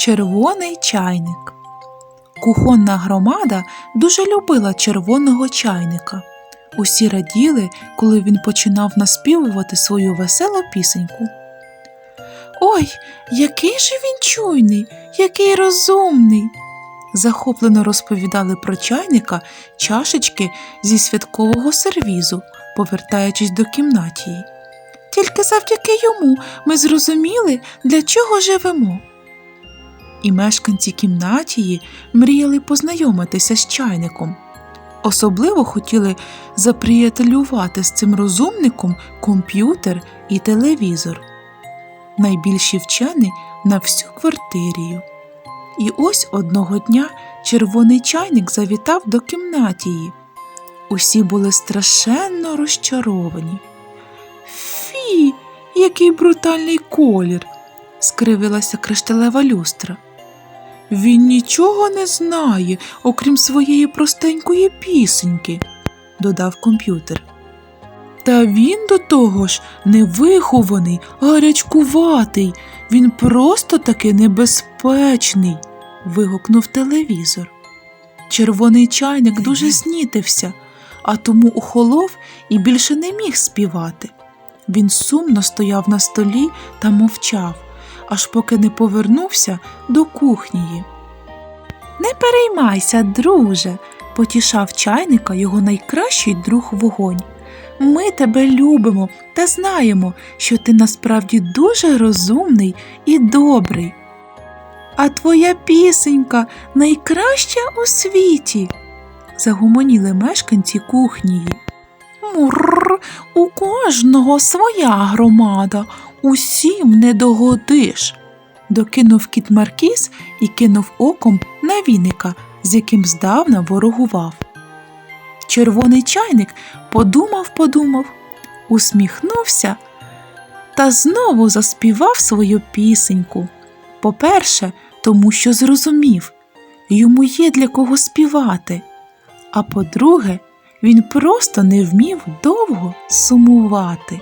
Червоний чайник. Кухонна громада дуже любила червоного чайника. Усі раділи, коли він починав наспівувати свою веселу пісеньку. Ой, який же він чуйний, який розумний. Захоплено розповідали про чайника чашечки зі святкового сервізу, повертаючись до кімнатії. Тільки завдяки йому ми зрозуміли, для чого живемо. І мешканці кімнатії мріяли познайомитися з чайником. Особливо хотіли заприятелювати з цим розумником комп'ютер і телевізор. Найбільші вчені на всю квартирію. І ось одного дня червоний чайник завітав до кімнатії. Усі були страшенно розчаровані. Фі, який брутальний колір, скривилася кришталева люстра. Він нічого не знає, окрім своєї простенької пісеньки, додав комп'ютер. Та він до того ж невихований, гарячкуватий, він просто таки небезпечний. вигукнув телевізор. Червоний чайник дуже знітився, а тому охолов і більше не міг співати. Він сумно стояв на столі та мовчав, аж поки не повернувся до кухні. Не переймайся, друже, потішав чайника його найкращий друг вогонь. Ми тебе любимо та знаємо, що ти насправді дуже розумний і добрий. А твоя пісенька найкраща у світі. загомоніли мешканці кухні. Мурр, у кожного своя громада, усім не догодиш. Докинув кіт Маркіз і кинув оком на віника, з яким здавна ворогував. Червоний чайник подумав, подумав, усміхнувся та знову заспівав свою пісеньку. По-перше, тому що зрозумів, йому є для кого співати. А по-друге, він просто не вмів довго сумувати.